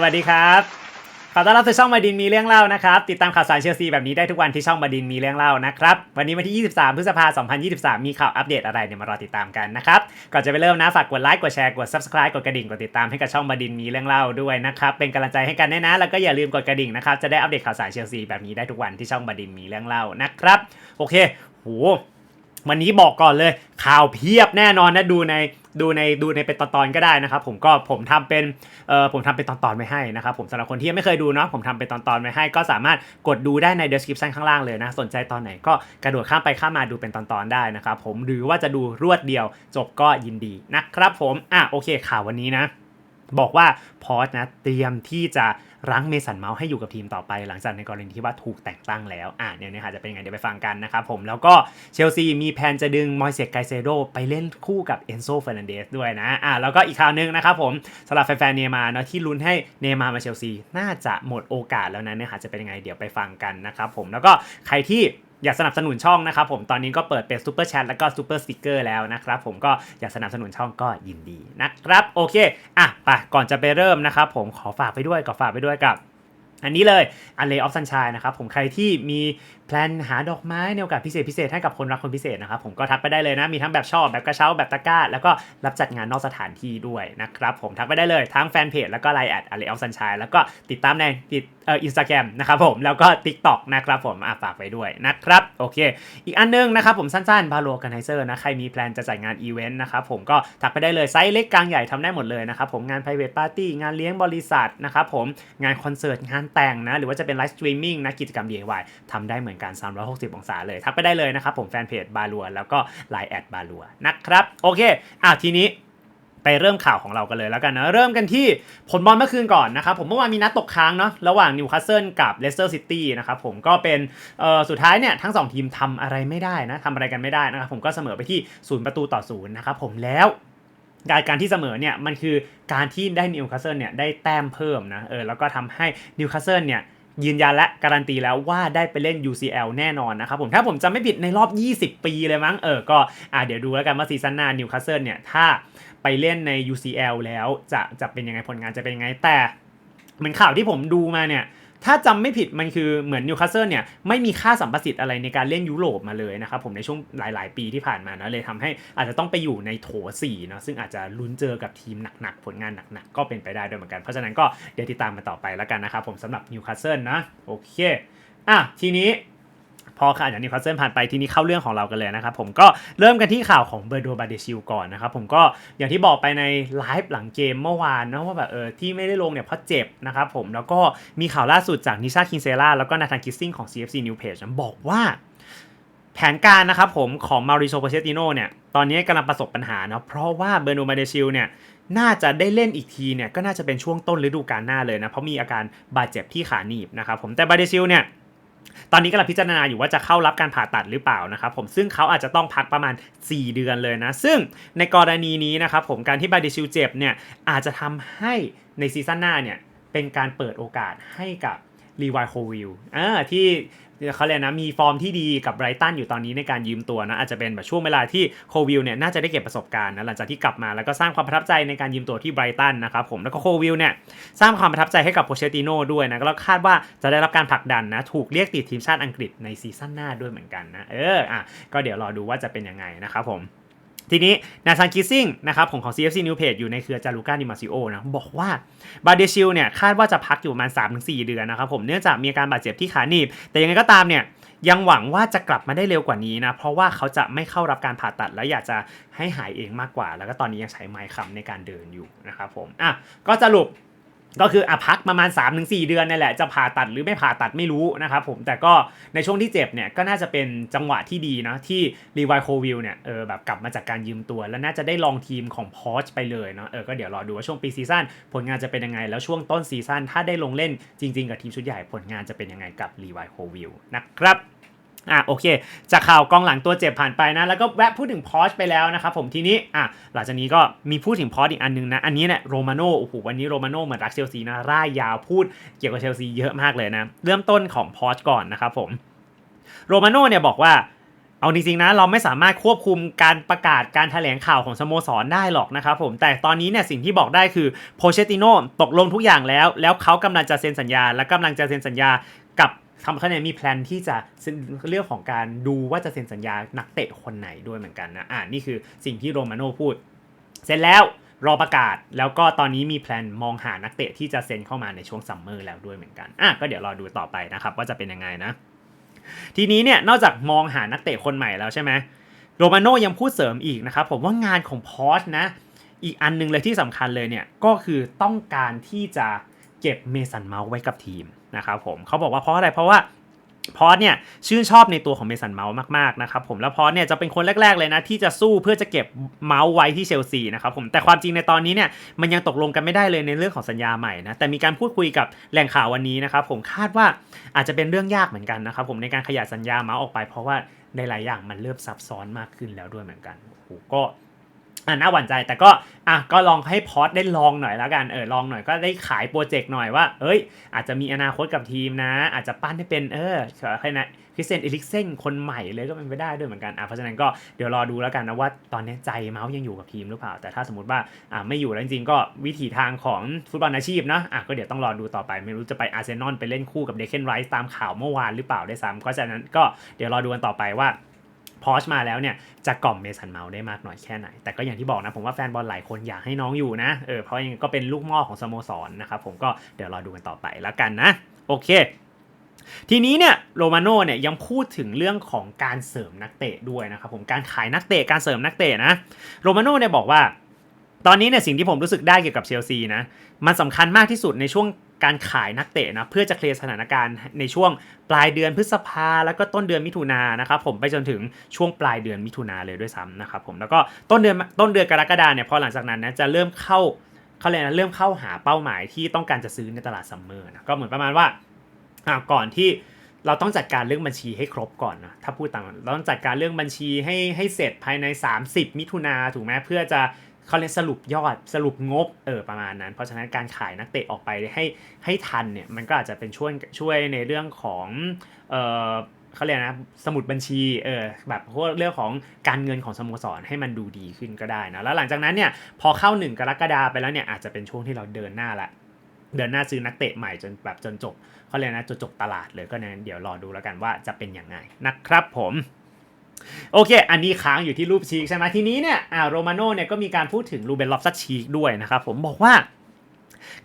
สวัสดีครับขอต้อนรับสู่ช่องบดินมีเรื่องเล่านะครับ ติดตามข่าวสารเชลซีแบบนี้ได้ทุกวันที่ช่องบดินมีเรื่องเล่านะครับ วันนี้วันที่ 23 พฤษภาคม 2023 มีข่าวอัปเดตอะไรเนี่ยมารอติดตามกันนะครับ ก่อนจะไปเริ่มนะฝากกดไลค์กดแชร์กด subscribe กดกระดิ่งกดติดตามให้กับช่องบดินมีเรื่องเล่าด้วยนะครับ เป็นกำลังใจให้กันด้วยนะ แล้วก็อย่าลืมกดกระดิ่งนะครับ จะได้อัปเดตข่าวสารเชลซีแบบนี้ได้ทุกวันที่ช่องบดินมีเรื่องเล่านะครับ โอเคโหวันนี้บอกก่อนเลย ข่าวเพียบแน่นอนนะดูใน ดูในดูในเป็นตอนๆก็ได้นะครับ ผมก็ผมทำเป็นเอ่อผมทำเป็นตอนๆไว้ให้นะครับผมสำหรับคนที่ยังไม่เคยดูเนาะผมทำเป็นตอนๆไว้ให้ ก็สามารถกดดูได้ใน description ข้างล่างเลยนะ สนใจตอนไหนก็กระโดดข้ามไปข้ามมาดูเป็นตอนๆได้นะครับผมหรือว่าจะดูรวดเดียวจบก็ยินดีนะครับผมอะโอเคข่าววันนี้นะ บอกว่าพอสนะเตรียมที่จะรั้งเมสันเมาส์ให้อยู่กับทีมต่อไป หลังจากในกรณีที่ว่าถูกแต่งตั้งแล้วอะเนี่ยนะคะจะเป็นยังไงเดี๋ยวไปฟังกันนะครับผมแล้วก็เชลซีมีแผนจะดึงมอยเซกไกเซโดไปเล่นคู่กับเอนโซเฟรนันเดสด้วยนะอะแล้วก็อีกข่าวหนึงนะครับผมสำหรับแฟนๆเนย์มาเนาะที่ลุ้นให้เนย์มามาเชลซีน่าจะหมดโอกาสแล้วนะเนี่ยค่ะจะเป็นยังไงเดี๋ยวไปฟังกันนะครับผมแล้วก็ใครที่ อยากสนับสนุนช่องนะครับผมตอนนี้ก็เปิดเป็นซูเปอร์แชทแล้วก็ซูเปอร์สติกเกอร์แล้วนะครับผมก็อยากสนับสนุนช่องก็ยินดีนะครับโอเคอะไปก่อนจะไปเริ่มนะครับผมขอฝากไปด้วยก็ฝากไปด้วยกับอันนี้เลยอันเลออฟซันช e นะครับผมใครที่มีแพลนหาดอกไม้ในโอกาสพิเศษพิเศษให้กับคนรักคนพิเศษนะครับผมก็ทักไปได้เลยนะ มีทั้งแบบชอบแบบกระเช้าแบบตะกร้า แล้วก็รับจัดงานนอกสถานที่ด้วยนะครับผมทักไปได้เลยทั้งแฟนเพจแล้วก็ไลน์แอดอันเลออฟซันช e แล้วก็ติดตามในติด เอ่ออินสตาแกรมนะครับผมแล้วก็ Tik t o อกนะครับผมอะฝากไปด้วยนะครับโอเค อีกอันนึงนะครับผมสั้นๆบาโลกันไนเซอร์นะใครมีแพลนจะจัดงานอีเวนต์นะครับผมก็ทักไปได้เลยไซส์เล็กกลางใหญ่ทำได้หมดเลยนะครับผมงาน private party งานเลี้ยงบริษัทนะครับผมงานคอนเสิร์ตงานแต่งนะหรือว่าจะเป็นไลฟ์สตรีมมิ่งนะกิจกรรม DIY ทำได้เหมือนกัน 360 องศาเลยทักไปได้เลยนะครับผมแฟนเพจบาลัวแล้วก็ไลน์แอดบาลัวนะครับโอเคอะทีนี้ ไปเริ่มข่าวของเรากันเลยแล้วกันนะ เริ่มกันที่ผลบอลเมื่อคืนก่อนนะครับ ผมเมื่อวานมีนัดตกค้างเนาะระหว่างนิวคาสเซิลกับเลสเตอร์ซิตี้นะครับผมก็เป็นสุดท้ายเนี่ยทั้ง 2 ทีมทำอะไรไม่ได้นะทำอะไรกันไม่ได้นะครับผมก็เสมอไปที่ศูนย์ประตูต่อศูนย์นะครับผมแล้วการการที่เสมอเนี่ยมันคือการที่ได้นิวคาสเซิลเนี่ยได้แต้มเพิ่มนะเออแล้วก็ทำให้นิวคาสเซิลเนี่ยยืนยันและการันตีแล้วว่าได้ไปเล่น UCL แน่นอนนะครับผมถ้าผมจำไม่ผิดในรอบ 20 ปีเลยมั้งเออก็อ่าเดี๋ยวดูแล้วกันว่าซีซั่นหน้านิวคาสเซิลเนี่ยถ้า ไปเล่นใน UCL แล้วจะจะเป็นยังไงผลงานจะเป็นยังไงแต่เหมือนข่าวที่ผมดูมาเนี่ยถ้าจำไม่ผิดมันคือเหมือนนิวคาสเซิลเนี่ยไม่มีค่าสัมประสิทธิ์อะไรในการเล่นยุโรปมาเลยนะครับผมในช่วงหลาย ๆ ปีที่ผ่านมานะเลยทำให้อาจจะต้องไปอยู่ในโถ4นาะซึ่งอาจจะลุ้นเจอกับทีมหนัก ๆ ผลงานหนัก ๆ ก็เป็นไปได้ด้วยเหมือนกัน เพราะฉะนั้นก็เดี๋ยวติดตามมาต่อไปแล้วกันนะครับผมสำหรับนิวคาสเซิลนะโอเคอะทีนี้ พอข่าวจากนิวคาสเซิลผ่านไปทีนี้เข้าเรื่องของเรากันเลยนะครับผมก็เริ่มกันที่ข่าวของเบอร์โดบาเดชิลก่อนนะครับผมก็อย่างที่บอกไปในไลฟ์หลังเกมเมื่อวานนะว่าแบบเออที่ไม่ได้ลงเนี่ยเพราะเจ็บนะครับผมแล้วก็มีข่าวล่าสุดจากนิชาคินเซล่าแล้วก็นาธานคิสซิงของ CFC New Page นะบอกว่าแผนการนะครับผมของมาริโซโปเชติโนเนี่ยตอนนี้กำลังประสบปัญหานะเพราะว่าเบอร์โดบาเดชิลเนี่ยน่าจะได้เล่นอีกทีเนี่ยก็น่าจะเป็นช่วงต้นฤดูกาลหน้าเลยนะ เพราะมีอาการบาดเจ็บที่ขาหนีบนะครับผมแต่บาเดชิลเนี่ย ตอนนี้กำลังพิจารณาอยู่ว่าจะเข้ารับการผ่าตัดหรือเปล่านะครับผมซึ่งเขาอาจจะต้องพักประมาณ 4 เดือนเลยนะ ซึ่งในกรณีนี้นะครับผมการที่บาดิชิวเจ็บเนี่ยอาจจะทำให้ในซีซั่นหน้าเนี่ยเป็นการเปิดโอกาสให้กับรีวายโควิลที่ เขาเรียกนะมีฟอร์มที่ดีกับไบรตันอยู่ตอนนี้ในการยืมตัวนะอาจจะเป็นแบบช่วงเวลาที่โควิลเนี่ยน่าจะได้เก็บประสบการณ์นะหลังจากที่กลับมาแล้วก็สร้างความประทับใจในการยืมตัวที่ไบรตันนะครับผมแล้วก็โควิลเนี่ยสร้างความประทับใจให้กับโปเชติโน่ด้วยนะแล้วคาดว่าจะได้รับการผลักดันนะถูกเรียกติดทีมชาติอังกฤษในซีซั่นหน้าด้วยเหมือนกันนะเอออะก็เดี๋ยวรอดูว่าจะเป็นยังไงนะครับผม ทีนี้นาซานคิสซิงนะครับของของ CFC New Page อยู่ในเครือจารุก้าดิมาซิโอนะบอกว่าบาเดชิลเนี่ยคาดว่าจะพักอยู่ประมาณ 3-4 เดือนนะครับผมเนื่องจากมีการบาดเจ็บที่ขาหนีบ แต่ยังไงก็ตามเนี่ยยังหวังว่าจะกลับมาได้เร็วกว่านี้นะ เพราะว่าเขาจะไม่เข้ารับการผ่าตัด แล้วอยากจะให้หายเองมากกว่า แล้วก็ตอนนี้ยังใช้ไม้ค้ำในการเดินอยู่นะครับผมอะก็สรุป ก็คืออะพักประมาณ 3-4 เดือนนั่แหละจะผ่าตัดหรือไม่ผ่าตัดไม่รู้นะครับผมแต่ก็ในช่วงที่เจ็บเนี่ยก็น่าจะเป็นจังหวะที่ดีนะที่รีไวโควิลเนี่ยเออแบบกลับมาจากการยืมตัว แล้วน่าจะได้ลองทีมของพอชไปเลยเนาะเออก็เดี๋ยวรอดูว่าช่วงปีซีซั่นผลงานจะเป็นยังไง แล้วช่วงต้นซีซั่นถ้าได้ลงเล่นจริง ๆ กับทีมชุดใหญ่ผลงานจะเป็นยังไงกับรีไวโควิลนะครับ อะโอเค จากข่าวกองหลังตัวเจ็บผ่านไปนะ แล้วก็แวะพูดถึงพอชไปแล้วนะครับผมทีนี้อะหลังจากนี้ก็มีพูดถึงพอชอีกอันนึงนะ อันนี้เนี่ยโรมาโน่โอ้โหวันนี้โรมาโน่เหมือนรักเชลซีนะร่ายยาวพูดเกี่ยวกับเชลซีเยอะมากเลยนะ เริ่มต้นของพอชก่อนนะครับผมโรมาโน่เนี่ยบอกว่าเอาจริงๆนะเราไม่สามารถควบคุมการประกาศการแถลงข่าวของสโมสรได้หรอกนะครับผมแต่ตอนนี้เนี่ยสิ่งที่บอกได้คือโพเชติโนตกลงทุกอย่างแล้ว แล้วเขากำลังจะเซ็นสัญญา และกำลังจะเซ็นสัญญา ทำคะแนนมีแพลนที่จะเรื่องของการดูว่าจะเซ็นสัญญานักเตะคนไหนด้วยเหมือนกันนะอ่านี่คือสิ่งที่โรมาโน่พูด เสร็จแล้วรอประกาศแล้วก็ตอนนี้มีแพลนมองหานักเตะที่จะเซ็นเข้ามาในช่วงซัมเมอร์แล้วด้วยเหมือนกันอะก็เดี๋ยวรอดูต่อไปนะครับว่าจะเป็นยังไงนะ ทีนี้เนี่ยนอกจากมองหานักเตะคนใหม่แล้วใช่ไหมโรมาโน่ยังพูดเสริมอีกนะครับผมว่างานของพอสนะ อีกอันหนึงเลยที่สำคัญเลยเนี่ยก็คือต้องการที่จะ เก็บเมสันเมาส์ไว้กับทีมนะครับผมเขาบอกว่าเพราะอะไรเพราะว่าพอสเนี่ยชื่นชอบในตัวของเมสันเมาส์มากๆนะครับผมแล้วพอสเนี่ยจะเป็นคนแรก ๆ เลยนะ ที่จะสู้เพื่อจะเก็บเมาส์ไว้ที่เชลซีนะครับผมแต่ความจริงในตอนนี้เนี่ยมันยังตกลงกันไม่ได้เลยในเรื่องของสัญญาใหม่นะแต่มีการพูดคุยกับแหล่งข่าววันนี้นะครับผมคาดว่าอาจจะเป็นเรื่องยากเหมือนกันนะครับผมในการขยายสัญญาเมาส์ออกไป เพราะว่าในหลายอย่างมันเริ่มซับซ้อนมากขึ้นแล้วด้วยเหมือนกันโอ้โหก็ อะน่าหวั่นใจแต่ก็อะก็ลองให้พอดได้ลองหน่อยแล้วกันเออลองหน่อยก็ได้ขายโปรเจกต์หน่อยว่า เอ้ย อาจจะมีอนาคตกับทีมนะ อาจจะปั้นให้เป็นเออใครนะคริสเซนเอลิกเซนคนใหม่เลยก็เป็นไปได้ด้วยเหมือนกันอะเพราะฉะนั้นก็เดี๋ยวรอดูแล้วกันนะว่าตอนนี้ใจเมาส์ยังอยู่กับทีมหรือเปล่า แต่ถ้าสมมติว่าอะไม่อยู่แล้วจริงๆก็วิถีทางของฟุตบอลอาชีพนะอะก็เดี๋ยวต้องรอดูต่อไปไม่รู้จะไปอาร์เซนอลไปเล่นคู่กับเดคเคนไรส์ตามข่าวเมื่อวานหรือเปล่าได้ซ้ำเพราะฉะนั้นก็เดี๋ยวรอดูกันต่อไปว่า พอชมาแล้วเนี่ยจะกล่อมเมสันเมาส์ได้มากน้อยแค่ไหน แต่ก็อย่างที่บอกนะ ผมว่าแฟนบอลหลายคนอยากให้น้องอยู่นะเออเพราะยังก็เป็นลูกม่อของสโมสรนะครับผมก็เดี๋ยวรอดูกันต่อไปแล้วกันนะ โอเคทีนี้เนี่ยโรมาโน่เนี่ยยังพูดถึงเรื่องของการเสริมนักเตะด้วยนะครับผมการขายนักเตะการเสริมนักเตะนะโรมาโน่เนี่ยบอกว่า ตอนนี้เนี่ยสิ่งที่ผมรู้สึกได้เกี่ยวกับเชลซีนะมันสำคัญมากที่สุดในช่วง การขายนักเตะนะเพื่อจะเคลียร์สถานการณ์ในช่วงปลายเดือนพฤษภาแล้วก็ต้นเดือนมิถุนายนนะครับผมไปจนถึงช่วงปลายเดือนมิถุนาเลยด้วยซ้ำนะครับผมแล้วก็ต้นเดือนต้นเดือนกรกฎาเนี่ยพอหลังจากนั้นนะจะเริ่มเข้าเขาเรียกนะเริ่มเข้าหาเป้าหมายที่ต้องการจะซื้อในตลาดซัมเมอร์นะก็เหมือนประมาณว่าอ่าก่อนที่เราต้องจัดการเรื่องบัญชีให้ครบก่อนนะถ้าพูดตามเราต้องจัดการเรื่องบัญชีให้ให้เสร็จภายใน 30 มิถุนาถูกไหมเพื่อจะ เขาเรียกสรุปยอดสรุปงบเออประมาณนั้น เพราะฉะนั้นการขายนักเตะออกไปให้ให้ทันเนี่ยมันก็อาจจะเป็นช่วยช่วยในเรื่องของเออเขาเรียกนะสมุดบัญชีเออแบบพวกเรื่องของการเงินของสโมสรให้มันดูดีขึ้นก็ได้นะแล้วหลังจากนั้นเนี่ยพอเข้าหนึ่งกรกฎาไปแล้วเนี่ยอาจจะเป็นช่วงที่เราเดินหน้าละเดินหน้าซื้อนักเตะใหม่จนแบบจนจบเขาเรียกนะจนจบตลาดเลยก็นั้นเดี๋ยวรอดูแล้วกันว่าจะเป็นยังไงนะครับผม โอเค อันนี้ค้างอยู่ที่รูปชีกใช่ไหมทีนี้เนี่ยอ่าโรมาโน่เนี่ยก็มีการพูดถึงรูเบนลอฟซัชชีกด้วยนะครับผมบอกว่า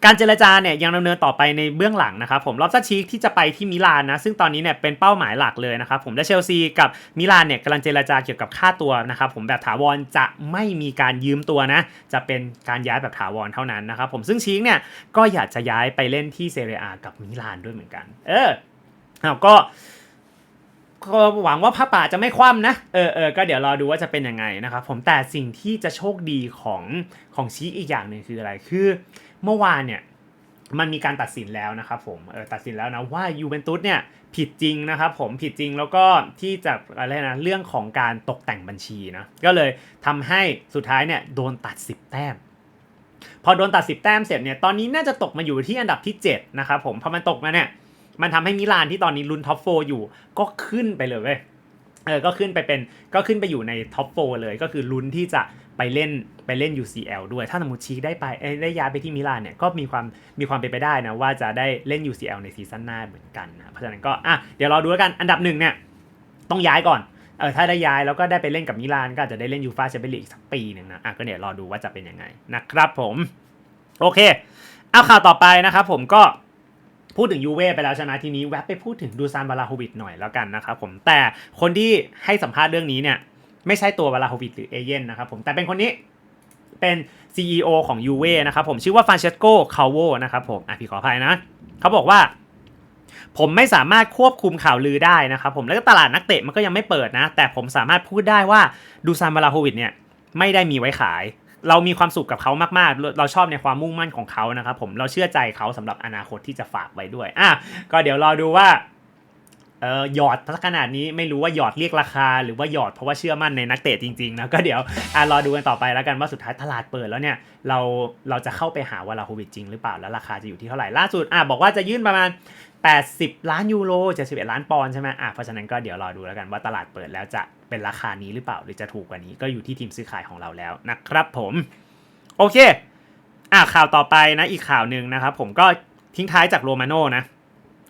การเจรจาเนี่ยยังดำเนินต่อไปในเบื้องหลังนะครับผมลอฟซัชชีกที่จะไปที่มิลานนะซึ่งตอนนี้เนี่ยเป็นเป้าหมายหลักเลยนะครับผมและเชลซีกับมิลานเนี่ยกำลังเจรจาเกี่ยวกับค่าตัวนะครับผมแบบถาวรจะไม่มีการยืมตัวนะจะเป็นการย้ายแบบถาวรเท่านั้นนะครับผมซึ่งชีกเนี่ยก็อยากจะย้ายไปเล่นที่เซเรียอากับมิลานด้วยเหมือนกัน เออเอาก็ ก็หวังว่าพระป่าจะไม่คว่ำนะ เออเออก็เดี๋ยวรอดูว่าจะเป็นยังไงนะครับผมแต่สิ่งที่จะโชคดีของของชีคอีกอย่างหนึ่งคืออะไรคือเมื่อวานเนี่ยมันมีการตัดสินแล้วนะครับผมเออตัดสินแล้วนะว่ายูเวนตุสเนี่ยผิดจริงนะครับผมผิดจริงแล้วก็ที่จะอะไรนะเรื่องของการตกแต่งบัญชีนะก็เลยทำให้สุดท้ายเนี่ยโดนตัด 10 แต้ม พอโดนตัด 10 แต้มเสร็จเนี่ยตอนนี้น่าจะตกมาอยู่ที่อันดับที่7นะครับผมพอมันตกมาเนี่ย มันทำให้มิลานที่ตอนนี้ลุ้นท็อปโฟอยู่ก็ขึ้นไปเลยเว้ยเออก็ขึ้นไปเป็นก็ขึ้นไปอยู่ในท็อปโฟเลยก็คือลุ้นที่จะไปเล่นไปเล่น UCL ด้วย ถ้าสมมติชีคได้ไปได้ย้ายไปที่มิลานเนี่ยก็มีความมีความเป็นไปได้นะว่าจะได้เล่น UCL ในซีซั่นหน้าเหมือนกันนะเพราะฉะนั้นก็อะเดี๋ยวเราดูแล้วกันอันดับหนึ่งเนี่ยต้องย้ายก่อนเออถ้าได้ย้ายแล้วก็ได้ไปเล่นกับมิลานก็อาจจะได้เล่นยูฟาแชมเปี้ยนลีกอีกสักปีหนึ่งนะอะก็เดี๋ยวรอดูว่าจะเป็นยังไงนะครับผมโอเคเอาข่าวต่อไปนะครับผมก็ พูดถึงยูเว่ไปแล้วใช่ไหมทีนี้แวะไปพูดถึงดูซานบาลาโฮวิดหน่อยแล้วกันนะครับผมแต่คนที่ให้สัมภาษณ์เรื่องนี้เนี่ยไม่ใช่ตัวบาลาโฮวิดหรือเอเย่นนะครับผมแต่เป็นคนนี้เป็น CEO ของยูเว่นะครับผมชื่อว่าฟานเชสโกคาโวนะครับผมอะพี่ขออภัยนะเขาบอกว่าผมไม่สามารถควบคุมข่าวลือได้นะครับผมแล้วก็ตลาดนักเตะมันก็ยังไม่เปิดนะ แต่ผมสามารถพูดได้ว่าดูซานบาลาโฮวิดเนี่ยไม่ได้มีไว้ขาย เรามีความสุขกับเขามากๆ เราชอบในความมุ่งมั่นของเขานะครับผมเราเชื่อใจเขาสำหรับอนาคตที่จะฝากไว้ด้วยอะก็เดี๋ยวรอดูว่าเออหยอดขนาดนี้ไม่รู้ว่าหยอดเรียกราคา หรือว่าหยอดเพราะว่าเชื่อมั่นในนักเตะจริงๆนะก็เดี๋ยวอะรอดูกันต่อไปแล้วกันว่าสุดท้ายตลาดเปิดแล้วเนี่ยเราเราจะเข้าไปหาวาลาโควิดจริงหรือเปล่าแล้วราคาจะอยู่ที่เท่าไหร่ล่าสุดอะบอกว่าจะยื่นประมาณ 80 ล้านยูโร71ล้านปอนด์ใช่ไหมอะเพราะฉะนั้นก็เดี๋ยวรอดูแล้วกันว่าตลาดเปิดแล้วจะเป็นราคานี้หรือเปล่าหรือจะถูกกว่านี้ก็อยู่ที่ทีมซื้อขายของเราแล้วนะครับผมโอเคอะข่าวต่อไปนะอีกข่าวหนึ่งนะครับผมก็ทิ้งท้ายจากโรมาโน่นะ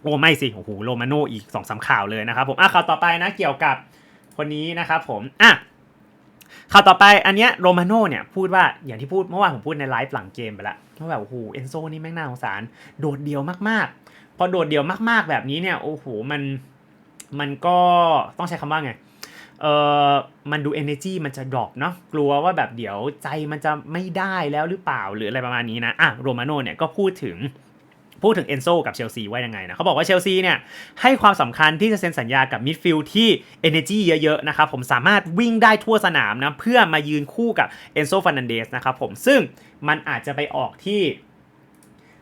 โอ้ไม่สิโอ้โหโรมาโน่อีกสองสามข่าวเลยนะครับผมอะข่าวต่อไปนะเกี่ยวกับคนนี้นะครับผมอะข่าวต่อไปอันเนี้ยโรมาโน่เนี่ยพูดว่าอย่างที่พูดเมื่อวานผมพูดในไลฟ์หลังเกมไปแล้วว่าแบบโอ้โหเอนโซนี่แม่งน่าสงสารโดดเดี่ยวมากๆ อโดดเดี่ยวมาก ๆ แบบนี้เนี่ยโอ้โหมันมันก็ต้องใช้คำว่าไงเออมันดู energy มันจะดรอปเนาะกลัวว่าแบบเดี๋ยวใจมันจะไม่ได้แล้วหรือเปล่าหรืออะไรประมาณนี้นะอะโรมาโน่เนี่ยก็พูดถึงพูดถึงเอนโซกับเชลซีว่ายังไงนะเขาบอกว่าเชลซีเนี่ยให้ความสำคัญที่จะเซ็นสัญญากับมิดฟิลด์ที่ energy เยอะๆนะครับผมสามารถวิ่งได้ทั่วสนามนะเพื่อมายืนคู่กับเอนโซฟ r นันเดสนะครับผมซึ่งมันอาจจะไปออกที่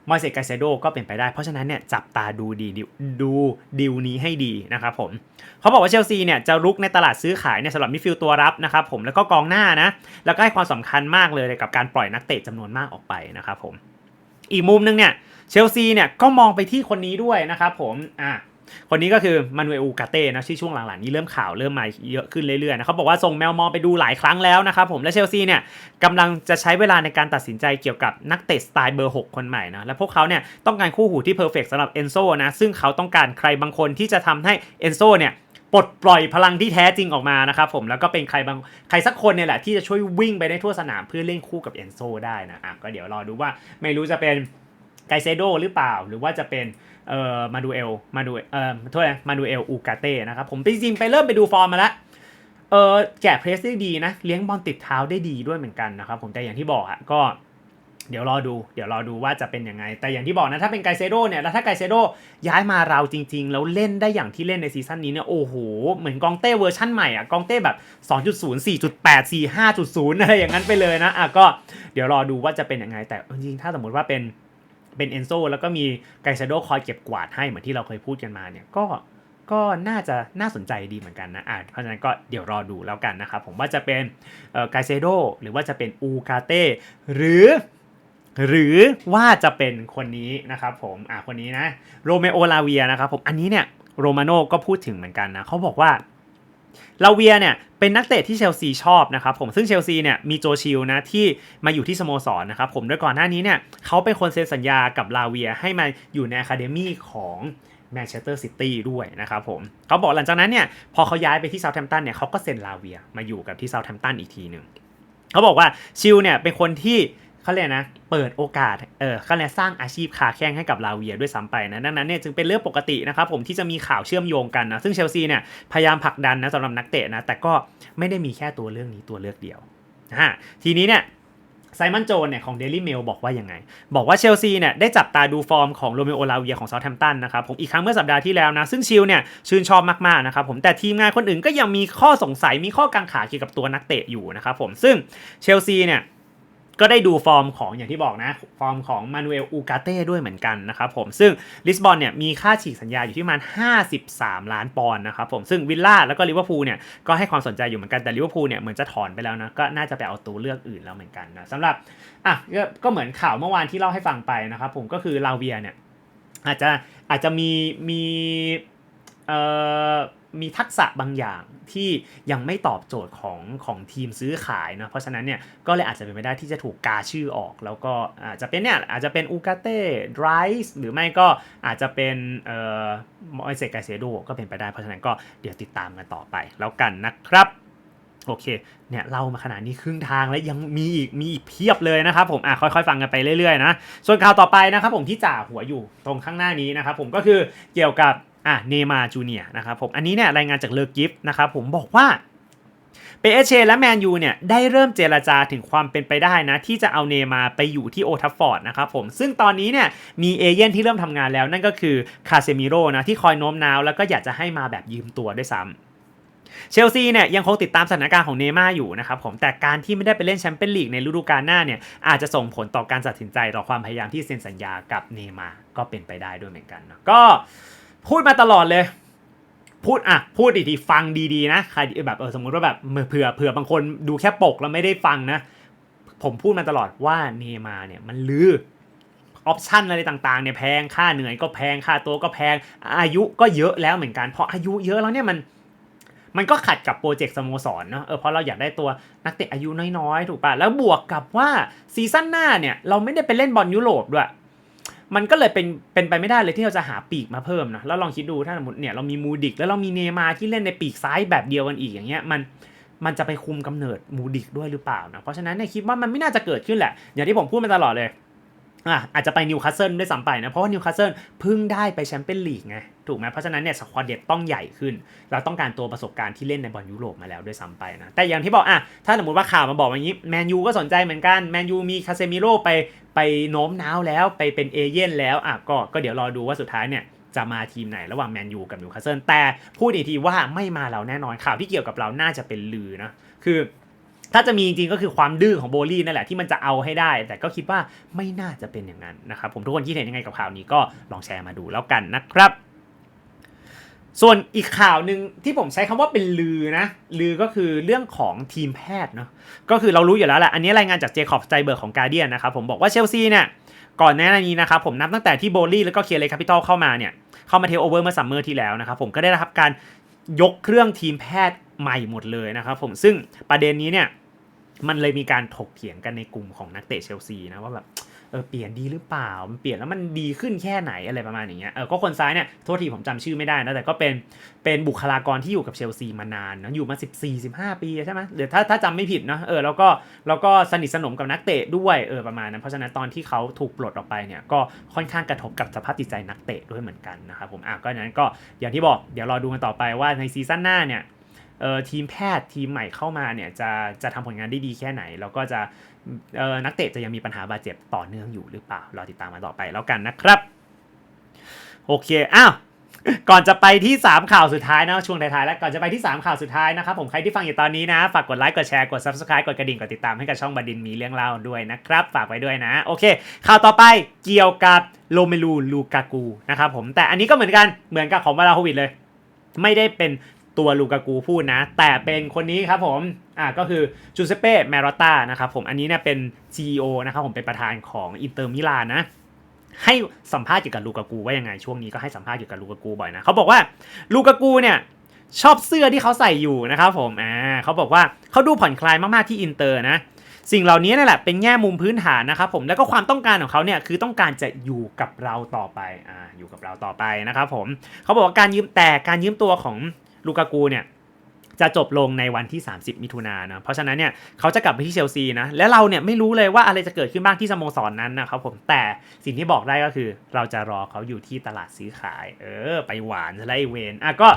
มอยเซกาเซโดก็เป็นไปได้ เพราะฉะนั้นเนี่ยจับตาดูดีดูดูดิวนี้ให้ดีนะครับผมเขาบอกว่าเชลซีเนี่ยจะรุกในตลาดซื้อขายเนี่ยสำหรับมิดฟิลด์ตัวรับนะครับผมแล้วก็กองหน้านะแล้วก็ให้ความสำคัญมากเลยกับการปล่อยนักเตะจำนวนมากออกไปนะครับผมอีกมุมนึงเนี่ยเชลซีเนี่ยก็มองไปที่คนนี้ด้วยนะครับผมอะ คนนี้ก็คือมานูเอลูกาเต้นะที่ช่วงหลังๆนี้เริ่มข่าวเริ่มมาเยอะขึ้นเรื่อยๆนะเขาบอกว่าส่งแมวมองไปดูหลายครั้งแล้วนะครับผมและเชลซีเนี่ยกำลังจะใช้เวลาในการตัดสินใจเกี่ยวกับนักเตะสไตล์เบอร์ 6 คนใหม่นะและพวกเขาเนี่ยต้องการคู่หูที่เพอร์เฟกสำหรับเอนโซนะซึ่งเขาต้องการใครบางคนที่จะทำให้เอนโซเนี่ยปลดปล่อยพลังที่แท้จริงออกมานะครับผมแล้วก็เป็นใครบางใครสักคนเนี่ยแหละที่จะช่วยวิ่งไปได้ทั่วสนามเพื่อเล่นคู่กับเอนโซได้นะอะก็เดี๋ยวรอดูว่าไม่รู้จะเป็นไกเซโดหรือเปล่า หรือว่าจะเป็น เอ่อมาดูเอลมาดูเอ่อโทษนะมาดูเอลอูกาเต้นะครับผมจริงๆไปเริ่มไปดูฟอร์มมาแล้วเออแกะเพรสได้ดีนะ เลี้ยงบอลติดเท้าได้ดีด้วยเหมือนกันนะครับผมแต่อย่างที่บอกอะก็เดี๋ยวรอดู เดี๋ยวรอดูว่าจะเป็นยังไง แต่อย่างที่บอกนะ ถ้าเป็นไกเซโดเนี่ยแล้วถ้าไกเซโดย้ายมาเราจริง ๆ แล้วเล่นได้อย่างที่เล่นในซีซั่นนี้เนี่ย โอ้โห เหมือนกองเต้เวอร์ชั่นใหม่อะ กองเต้แบบ 2.0 4.8 4 5.0 อะไรอย่างนั้นไปเลยนะ อะก็เดี๋ยวรอดูว่าจะเป็นยังไง แต่จริงๆ ถ้าสมมติว่าเป็น เป็นเอนโซแล้วก็มีไกเซโดคอยเก็บกวาดให้เหมือนที่เราเคยพูดกันมาเนี่ยก็ก็น่าจะน่าสนใจดีเหมือนกันนะอะเพราะฉะนั้นก็เดี๋ยวรอดูแล้วกันนะครับผมว่าจะเป็นไกเซโดหรือว่าจะเป็นอูกาเต้หรือ หรือว่าจะเป็นคนนี้นะครับผมอะคนนี้นะโรเมโอลาเวียนะครับผมอันนี้เนี่ยโรมาโนก็พูดถึงเหมือนกันนะเขาบอกว่า ลาเวียเนี่ยเป็นนักเตะที่เชลซีชอบนะครับผมซึ่งเชลซีเนี่ยมีโจชิลนะที่มาอยู่ที่สโมสรนะครับผมโดยก่อนหน้านี้เนี่ยเขาเป็นคนเซ็นสัญญากับลาเวียให้มาอยู่ในอะคาเดมี่ของแมนเชสเตอร์ซิตี้ด้วยนะครับผมเขาบอกหลังจากนั้นเนี่ยพอเขาย้ายไปที่เซาท์แฮมป์ตันเนี่ยเขาก็เซ็นลาเวียมาอยู่กับที่เซาท์แฮมป์ตันอีกทีหนึ่งเขาบอกว่าชิลเนี่ยเป็นคนที่ เขาเรียกนะเปิดโอกาสเออเขาเรียกสร้างอาชีพขาแข้งให้กับลาเวียด้วยซ้ำไปนะดังนั้นเนี่ยจึงเป็นเรื่องปกตินะครับผมที่จะมีข่าวเชื่อมโยงกันนะซึ่งเชลซีเนี่ยพยายามผลักดันนะสำหรับนักเตะนะแต่ก็ไม่ได้มีแค่ตัวเรื่องนี้ตัวเลือกเดียวนะทีนี้เนี่ยไซมอนโจนเนี่ยของ Daily Mail บอกว่ายังไง บอกว่าเชลซีเนี่ยได้จับตาดูฟอร์มของโรเมโอลาเวียของเซาท์แฮมป์ตันนะครับผมอีกครั้งเมื่อสัปดาห์ที่แล้วนะ ซึ่งชิลเนี่ยชื่นชอบมาก ๆ นะครับผมแต่ทีมงานคนอื่นก็ยังมีข้อสงสัยมีข้อกังขาเกี่ยวกับตัวนักเตะอยู่นะครับผมซึ่งเชลซีเนี่ย ก็ได้ดูฟอร์มของอย่างที่บอกนะ ฟอร์มของมานูเอลอูกาเต้ด้วยเหมือนกันนะครับผมซึ่งลิสบอนเนี่ยมีค่าฉีกสัญญาอยู่ที่ประมาณ 53 ล้านปอนด์นะครับผมซึ่งวิลล่าแล้วก็ลิเวอร์พูลเนี่ยก็ให้ความสนใจอยู่เหมือนกันแต่ลิเวอร์พูลเนี่ยเหมือนจะถอนไปแล้วนะก็น่าจะไปเอาตัวเลือกอื่นแล้วเหมือนกันนะสำหรับอะก็เหมือนข่าวเมื่อวานที่เล่าให้ฟังไปนะครับผมก็คือลาเวียเนี่ยอาจจะอาจจะมีมีเอ่อ มีทักษะบางอย่างที่ยังไม่ตอบโจทย์ของของทีมซื้อขายนะเพราะฉะนั้นเนี่ยก็เลยอาจจะเป็นไปได้ที่จะถูกกาชื่อออก แล้วก็อาจจะเป็นเนี่ยอาจจะเป็นอูกาเต้ไรส์หรือไม่ก็อาจจะเป็นเอ่อมอยเซกาเซโดก็เป็นไปได้เพราะฉะนั้นก็เดี๋ยวติดตามกันต่อไปแล้วกันนะครับโอเค เนี่ยเล่ามาขนาดนี้ครึ่งทางแล้วยังมีอีกมีอีกเพียบเลยนะครับผม อะค่อยๆฟังกันไปเรื่อยๆนะ ส่วนข่าวต่อไปนะครับผมที่จ่าหัวอยู่ตรงข้างหน้านี้นะครับผมก็คือเกี่ยวกับ อะเนมาจูเนียนะครับผมอันนี้เนี่ยรายงานจากเลอกิฟนะครับผมบอกว่าเปเอเชและแมนยูเนี่ยได้เริ่มเจรจาถึงความเป็นไปได้นะ ที่จะเอาเนมาไปอยู่ที่โอทัฟฟอร์ดนะครับผมซึ่งตอนนี้เนี่ยมีเอเย่นที่เริ่มทำงานแล้วนั่นก็คือคาเซมิโร่นะที่คอยโน้มน้าวแล้วก็อยากจะให้มาแบบยืมตัวด้วยซ้ำเชลซีเนี่ยยังคงติดตามสถานการณ์ของเนม่าอยู่นะครับผมแต่การที่ไม่ได้ไปเล่นแชมเปี้ยนลีกในฤดูกาลหน้าเนี่ยอาจจะส่งผลต่อการตัดสินใจต่อความพยายามที่เซ็นสัญญากับเนย์มาก็เป็นไปได้ด้วยเหมือนกันเนาะก็ พูดมาตลอดเลย พูดอะ พูดอีกทีฟังดีๆนะใครแบบเออสมมติว่าแบบเผื่อเผื่อบางคนดูแค่ปกแล้วไม่ได้ฟังนะ ผมพูดมาตลอดว่าเนมาเนี่ยมันลือออปชันอะไรต่างๆเนี่ยแพงค่าเหนื่อยก็แพงค่าตัวก็แพง อายุก็เยอะแล้วเหมือนกันพออายุเยอะแล้วเนี่ยมันมันก็ขัดกับโปรเจกต์สโมสรเนาะเออเพราะเราอยากได้ตัวนักเตะอายุน้อยๆ ถูกปะแล้วบวกกับว่าซีซั่นหน้าเนี่ย เราไม่ได้ไปเล่นบอลยุโรปด้วย มันก็เลยเป็นเป็นไปไม่ได้เลยที่เราจะหาปีกมาเพิ่มนะแล้วลองคิดดูถ้าสมมติเนี่ยเรามีมูดิกแล้วเรามีเนย์มาที่เล่นในปีกซ้ายแบบเดียวกันอีกอย่างเงี้ยมันมันจะไปคุมกำเนิดมูดิกด้วยหรือเปล่านะเพราะฉะนั้นเนี่ยคิดว่ามันไม่น่าจะเกิดขึ้นแหละ อย่างที่ผมพูดมาตลอดเลยอะอาจจะไปนิวคาสเซิลด้วยซ้ำไปนะเพราะว่านิวคาสเซิลเพิ่งได้ไปแชมเปี้ยนลีกไง ถูกไหมเพราะฉะนั้นเนี่ยสควอตเด็ดต้องใหญ่ขึ้น เราต้องการตัวประสบการณ์ที่เล่นในบอลยุโรปมาแล้วด้วยซ้ำไปนะแต่อย่างที่บอกอะถ้าสมมติว่าข่าวมาบอกอย่างนี้แมนยูก็สนใจเหมือนกันแมนยูมีคาเซมิโร่ไปไปโน้มน้าวแล้วไปเป็นเอเย่นแล้วอะก็ก็เดี๋ยวรอดูว่าสุดท้ายเนี่ยจะมาทีมไหนระหว่างแมนยูกับนิวคาสเซิลแต่พูดอีกทีว่าไม่มาเราแน่นอนข่าวที่เกี่ยวกับเราน่าจะเป็นลือนะคือถ้าจะมีจริงก็คือความดื้อของโบลี่นั่นแหละที่มันจะเอาให้ได้ แต่ก็คิดว่าไม่น่าจะเป็นอย่างนั้นนะครับผมทุกคนคิดเห็นยังไงกับข่าวนี้ก็ลองแชร์มาดูแล้วกันนะครับ ส่วนอีกข่าวหนึ่งที่ผมใช้คำว่าเป็นลือนะ ลือก็คือเรื่องของทีมแพทย์เนาะก็คือเรารู้อยู่แล้วแหละอันนี้รายงานจากเจคอบสไตเบิร์กของกาเดียนนะครับผมบอกว่าเชลซีเนี่ยก่อนหน้านี้นะครับผมนับตั้งแต่ที่โบลี่แล้วก็เคียร์เลคาปิตอลเข้ามาเนี่ยเข้ามาเทโอเวอร์เมื่อซัมเมอร์ที่แล้วนะครับผมก็ได้รับการยกเครื่องทีมแพทย์ใหม่หมดเลยนะครับผมซึ่งประเด็นนี้เนี่ยมันเลยมีการถกเถียงกันในกลุ่มของนักเตะเชลซีนะว่าแบบ เออเปลี่ยนดีหรือเปล่ามันเปลี่ยนแล้วมันดีขึ้นแค่ไหนอะไรประมาณอย่างเงี้ยเออก็คนซ้ายเนี่ยโทษทีผมจำชื่อไม่ได้นะแต่ก็เป็นเป็นบุคลากรที่อยู่กับเชลซีมานานนะอยู่มา 14 15 ปีใช่ไหมเดี๋ยวถ้าถ้าจำไม่ผิดเนาะเออแล้วก็แล้วก็สนิทสนมกับนักเตะด้วยเออประมาณนั้นเพราะฉะนั้นตอนที่เขาถูกปลดออกไปเนี่ยก็ค่อนข้างกระทบกับสภาพจิตใจนักเตะด้วยเหมือนกันนะครับผมอะก็นั้นก็อย่างที่บอกเดี๋ยวรอดูกันต่อไปว่าในซีซั่นหน้าเนี่ยเออทีมแพทย์ทีมใหม่เข้ามาเนี่ยจะจะทำผลงานได้ดีแค่ไหน แล้วก็จะ นักเตะจะยังมีปัญหาบาดเจ็บต่อเนื่องอยู่หรือเปล่ารอติดตามมาต่อไปแล้วกันนะครับ โอเค อ้าว ก่อนจะไปที่ 3 ข่าวสุดท้ายนะช่วงท้ายๆแล้วก่อนจะไปที่ 3 ข่าวสุดท้ายนะครับผมใครที่ฟังอยู่ตอนนี้นะ ฝากกดไลค์กดแชร์กด subscribe กดกระดิ่งกดติดตามให้กับช่องบดินมีเรื่องเล่าด้วยนะครับ ฝากไว้ด้วยนะ โอเค ข่าวต่อไปเกี่ยวกับโลเมลูลูกากูนะครับผมแต่อันนี้ก็เหมือนกันเหมือนกับของวาลาโควิดเลย ไม่ได้เป็น ตัวลูกากูพูดนะ แต่เป็นคนนี้ครับผมอ่าก็คือจูเซเป้แมรอตตานะครับผมอันนี้เนี่ยเป็น CEO นะครับผมเป็นประธานของอินเตอร์มิลานนะให้สัมภาษณ์เกี่ยวกับลูกากูว่ายังไงช่วงนี้ก็ให้สัมภาษณ์เกี่ยวกับลูกากูบ่อยนะเขาบอกว่าลูกากูเนี่ยชอบเสื้อที่เขาใส่อยู่นะครับผมอ่าเขาบอกว่าเขาดูผ่อนคลายมากๆที่อินเตอร์นะสิ่งเหล่านี้นั่นแหละเป็นแง่มุมพื้นฐานนะครับผมแล้วก็ความต้องการของเขาเนี่ยคือต้องการจะอยู่กับเราต่อไปอ่าอยู่กับเราต่อไปนะครับผมเขาบอกว่าการยืมแต่การยืมตัวของ ลูกากูเนี่ยจะจบลงในวันที่ 30 มิถุนายนนะเพราะฉะนั้นเนี่ยเขาจะกลับไปที่เชลซีนะ และเราเนี่ยไม่รู้เลยว่าอะไรจะเกิดขึ้นบ้างที่สโมสรนนั้นนะครับผม แต่สิ่งที่บอกได้ก็คือ เราจะรอเขาอยู่ที่ตลาดซื้อขาย เออ ไปหวานซะไล่เวนอะก็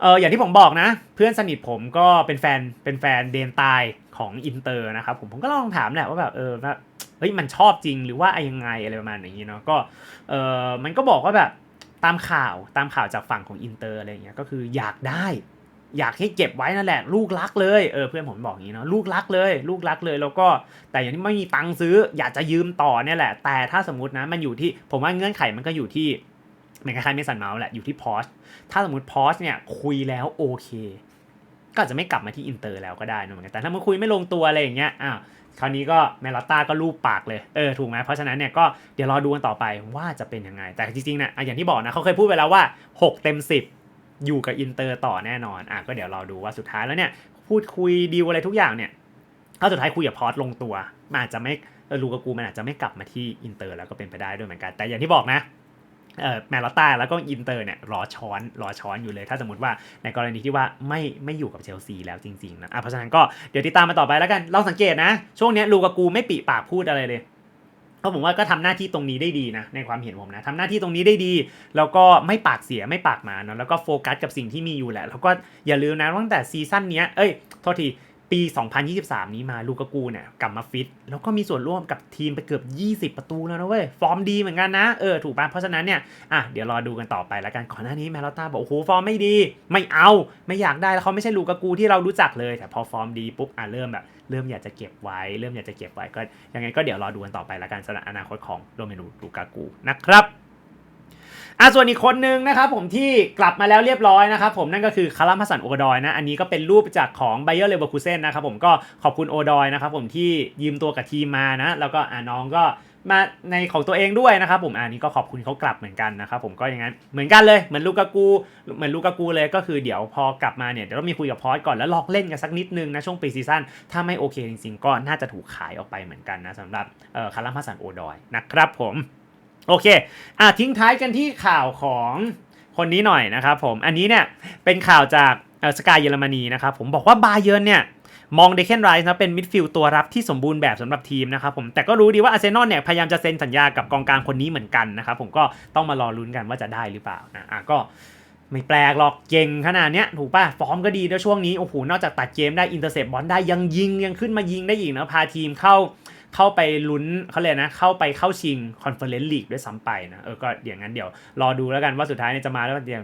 เอออย่างที่ผมบอกนะ เพื่อนสนิทผมก็เป็นแฟนเป็นแฟนเดนตายของอินเตอร์นะครับผมผมก็ลองถามแหละว่าแบบเออว่าเฮ้ยมันชอบจริงหรือว่าอะไรยังไงอะไรประมาณอย่างนี้เนาะก็เออมันก็บอกว่าแบบ ตามข่าวตามข่าวจากฝั่งของอินเตอร์อะไรอย่างเงี้ยก็คืออยากได้ อยากให้เก็บไว้นั่นแหละ ลูกรักเลยเออเพื่อนผมบอกอย่างนี้เนาะลูกรักเลย ลูกรักเลยแล้วก็แต่อย่างที่ไม่มีตังค์ซื้อ อยากจะยืมต่อเนี่ยแหละ แต่ถ้าสมมตินะมันอยู่ที่ผมว่าเงื่อนไขมันก็อยู่ที่เหมือนคล้ายๆเมสันเมาส์แหละอยู่ที่พอชถ้าสมมติพอชเนี่ยคุยแล้วโอเค ก็อาจจะไม่กลับมาที่อินเตอร์แล้วก็ได้นะเหมือนกันแต่ถ้ามันคุยไม่ลงตัวอะไรอย่างเงี้ยอ้าวคราวนี้ก็แมลตตาก็รูปปากเลยเออถูกไหมเพราะฉะนั้นเนี่ยก็เดี๋ยวรอดูกันต่อไปว่าจะเป็นยังไง แต่จริงๆนะอะอย่างที่บอกนะเขาเคยพูดไปแล้วว่า 6 เต็ม 10 อยู่กับอินเตอร์ต่อแน่นอนอะก็เดี๋ยวรอดูว่าสุดท้ายแล้วเนี่ยพูดคุยดีลอะไรทุกอย่างเนี่ยถ้าสุดท้ายคุยกับพอสลงตัวมันอาจจะไม่ลูกากูมันอาจจะไม่กลับมาที่อินเตอร์แล้วก็เป็นไปได้ด้วยเหมือนกันแต่อย่างที่บอกนะ แมลอตตาแล้วก็อินเตอร์เนี่ยรอช้อนรอช้อนอยู่เลย ถ้าสมมติว่าในกรณีที่ว่าไม่ไม่อยู่กับเชลซีแล้วจริงๆนะอะเพราะฉะนั้นก็เดี๋ยวติดตามมาต่อไปแล้วกันลองสังเกตนะ ช่วงนี้ลูกากูไม่ปีปากพูดอะไรเลยเพราะผมว่าก็ทำหน้าที่ตรงนี้ได้ดีนะในความเห็นผมนะทำหน้าที่ตรงนี้ได้ดี แล้วก็ไม่ปากเสียไม่ปากหมาเนอะแล้วก็โฟกัสกับสิ่งที่มีอยู่แหละ แล้วก็อย่าลืมนะตั้งแต่ซีซั่นนี้เอ้ยโทษที ปี 2023 นี้มาลูกากูเนี่ยกลับมาฟิต แล้วก็มีส่วนร่วมกับทีมไปเกือบ 20 ประตูแล้วนะเว้ย ฟอร์มดีเหมือนกันนะ เออ ถูกป่ะ เพราะฉะนั้นเนี่ย อะ เดี๋ยวรอดูกันต่อไปแล้วกันก่อนหน้านี้แมลอตตาบอกโอ้โหฟอร์มไม่ดี ไม่เอาไม่อยากได้แล้วเขาไม่ใช่ลูกากูที่เรารู้จักเลย แต่พอฟอร์มดีปุ๊บอะเริ่มแบบเริ่มอยากจะเก็บไว้ เริ่มอยากจะเก็บไว้ก็ยังไงก็เดี๋ยวรอดูกันต่อไปแล้วกันสำหรับอนาคตของโรเมลูลูกากูนะครับ อะส่วนอีกคนนึงนะครับผมที่กลับมาแล้วเรียบร้อยนะครับผมนั่นก็คือคารัมพัสันโอดอยนะอันนี้ก็เป็นรูปจากของไบเออร์เลเวอร์คูเซนนะครับผมก็ขอบคุณโอดอยนะครับผมที่ยืมตัวกับทีมมานะแล้วก็อะน้องก็มาในของตัวเองด้วยนะครับผมอันนี้ก็ขอบคุณเขากลับเหมือนกันนะครับผมก็อย่างนั้นเหมือนกันเลยเหมือนลูกากูเหมือนลูกากูเลยก็คือเดี๋ยวพอกลับมาเนี่ยเดี๋ยวต้องมีคุยกับพอสก่อนแล้วลองเล่นกันสักนิดนึงนะช่วงปีซีซั่นถ้าไม่โอเคจริงๆก็น่าจะถูกขายออกไปเหมือนกันนะสำหรับคารัมพัสันโอดอยนะครับผม โอเคอะทิ้งท้ายกันที่ข่าวของคนนี้หน่อยนะครับผม อันนี้เนี่ยเป็นข่าวจากสกายเยอรมนีนะครับผมบอกว่าบาเยิร์นเนี่ยมองเดเคนไรส์นะเป็นมิดฟิลด์ตัวรับที่สมบูรณ์แบบสำหรับทีมนะครับผมแต่ก็รู้ดีว่าอาร์เซนอลเนี่ยพยายามจะเซ็นสัญญากับกองกลางคนนี้เหมือนกันนะครับผมก็ต้องมารอลุ้นกันว่าจะได้หรือเปล่านะอะก็ไม่แปลกหรอกเก่งขนาดเนี้ยถูกป่ะ ฟอร์มก็ดีด้วช่วงนี้ โอ้โห นอกจากตัดเกมได้อินเตอร์เซปบอลได้ยังยิงยังขึ้นมายิงได้อีกนะพาทีมเข้า เข้าไปลุ้นเขาเลยนะ เข้าไปเข้าชิงคอนเฟอเรนซ์ลีกด้วยซ้ำไปนะ เออ ก็อย่างนั้นเดี๋ยวรอดูแล้วกันว่าสุดท้ายเนี่ยจะมาแล้วเดี๋ยว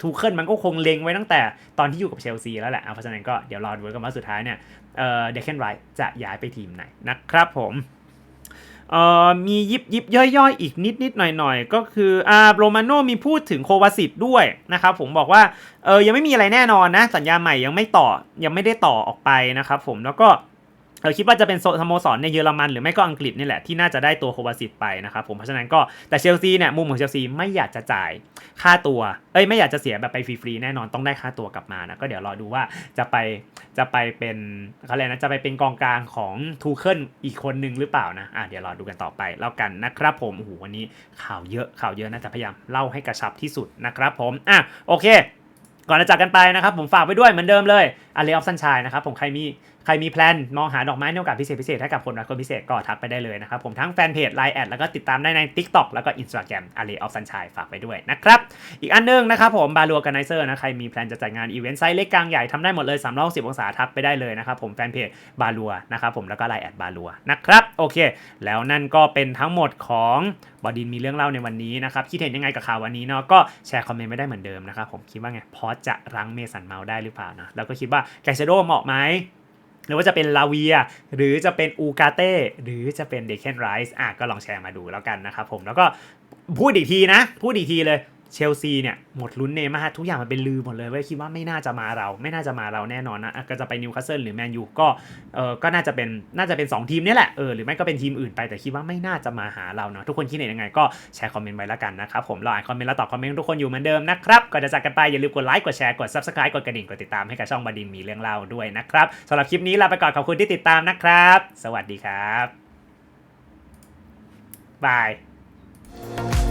ทูเคิลมันก็คงเล็งไว้ตั้งแต่ตอนที่อยู่กับเชลซีแล้วแหละเอาเพราะฉะนั้นก็เดี๋ยวรอดูกันว่าสุดท้ายเนี่ยเออเดคเคนไรจะย้ายไปทีมไหนนะครับผมเอ่อมียิบยิบย่อยๆอีกนิดนิดหน่อยหน่อยก็คืออ่าโรมาโนมีพูดถึงโควาสิตด้วยนะครับผมบอกว่าเออยังไม่มีอะไรแน่นอนนะ สัญญาใหม่ยังไม่ต่อยังไม่ได้ต่อออกไปนะครับผมแล้วก็ เออคิดว่าจะเป็นสโมสรในเยอรมันหรือไม่ก็อังกฤษนี่แหละที่น่าจะได้ตัวโควาสิตไปนะครับผมเพราะฉะนั้นก็แต่เชลซีเนี่ยมุมของเชลซีไม่อยากจะจ่ายค่าตัวเอ้ยไม่อยากจะเสียแบบไปฟรีๆแน่นอนต้องได้ค่าตัวกลับมานะก็เดี๋ยวรอดูว่าจะไปจะไปเป็นเขาเรียกนะจะไปเป็นกองกลางของทูเคิลอีกคนหนึ่งหรือเปล่านะอะเดี๋ยวรอดูกันต่อไปแล้วกันนะครับผมโอ้โหวันนี้ข่าวเยอะข่าวเยอะนะแต่พยายามเล่าให้กระชับที่สุดนะครับผมอะโอเคก่อนจะจากกันไปนะครับผมฝากไปด้วยเหมือนเดิมเลยอารีออฟซันชายนะครับผมใครมี ใครมีแพลนมองหาดอกไม้ในโอกาสพิเศษพิเศษให้กับคนรักคนพิเศษก็ทักไปได้เลยนะครับผมทั้งแฟนเพจ Line แอดแล้วก็ติดตามได้ใน TikTok แล้วก็ Instagram อารีออฟซันชายฝากไปด้วยนะครับอีกอันนึงนะครับผมบาลัวกันไนเซอร์นะใครมีแพลนจะจัดงานอีเวนต์ไซส์เล็กกลางใหญ่ทำได้หมดเลย360องศาทักไปได้เลยนะครับผมแฟนเพจบาลัวนะครับผมแล้วก็ Line แอดบาลัวนะครับโอเค แล้วนั่นก็เป็นทั้งหมดของบอดินมีเรื่องเล่าในวันนี้นะครับคิดเห็นยังไงกับข่าววันนี้เนาะก็แชร์คอมเมนต์ไม่ได้เหมือนเดิมนะครับผมคิดว่าไงพอจะรั้งเมสันเมาได้หรือเปล่านะแล้วก็คิดว่าแกเซโดเหมาะไหม หรือว่าจะเป็นลาเวีย หรือจะเป็นอูกาเต้หรือจะเป็นเดคเคนไรส์อะก็ลองแชร์มาดูแล้วกันนะครับผมแล้วก็พูดอีกทีนะ พูดอีกทีเลย เชลซีเนี่ยหมดลุ้นเนย์มาทุกอย่างมันเป็นลือหมดเลยเว้ยคิดว่าไม่น่าจะมาเรา ไม่น่าจะมาเราแน่นอนนะก็จะไปนิวคาสเซิลหรือแมนยูก็เออก็น่าจะเป็นน่าจะเป็น 2 ทีมนี่แหละเออหรือไม่ก็เป็นทีมอื่นไปแต่คิดว่าไม่น่าจะมาหาเราเนาะทุกคนคิดเห็นยังไงก็แชร์คอมเมนต์ไว้แล้วกันนะครับผมเรออ่านคอมเมนต์แล้วตอบคอมเมนต์ทุกคนอยู่เหมือนเดิมนะครับก่อนจะจากกันไปอย่าลืมกดไลค์กดแชร์กด subscribe กดกระดิ่งกดติดตามให้กับช่องบดินมีเรื่องเล่าด้วยนะครับสำหรับคลิปนี้ลาไปก่อนขอบคุณที่ติดตามนะครับ สวัสดีครับบาย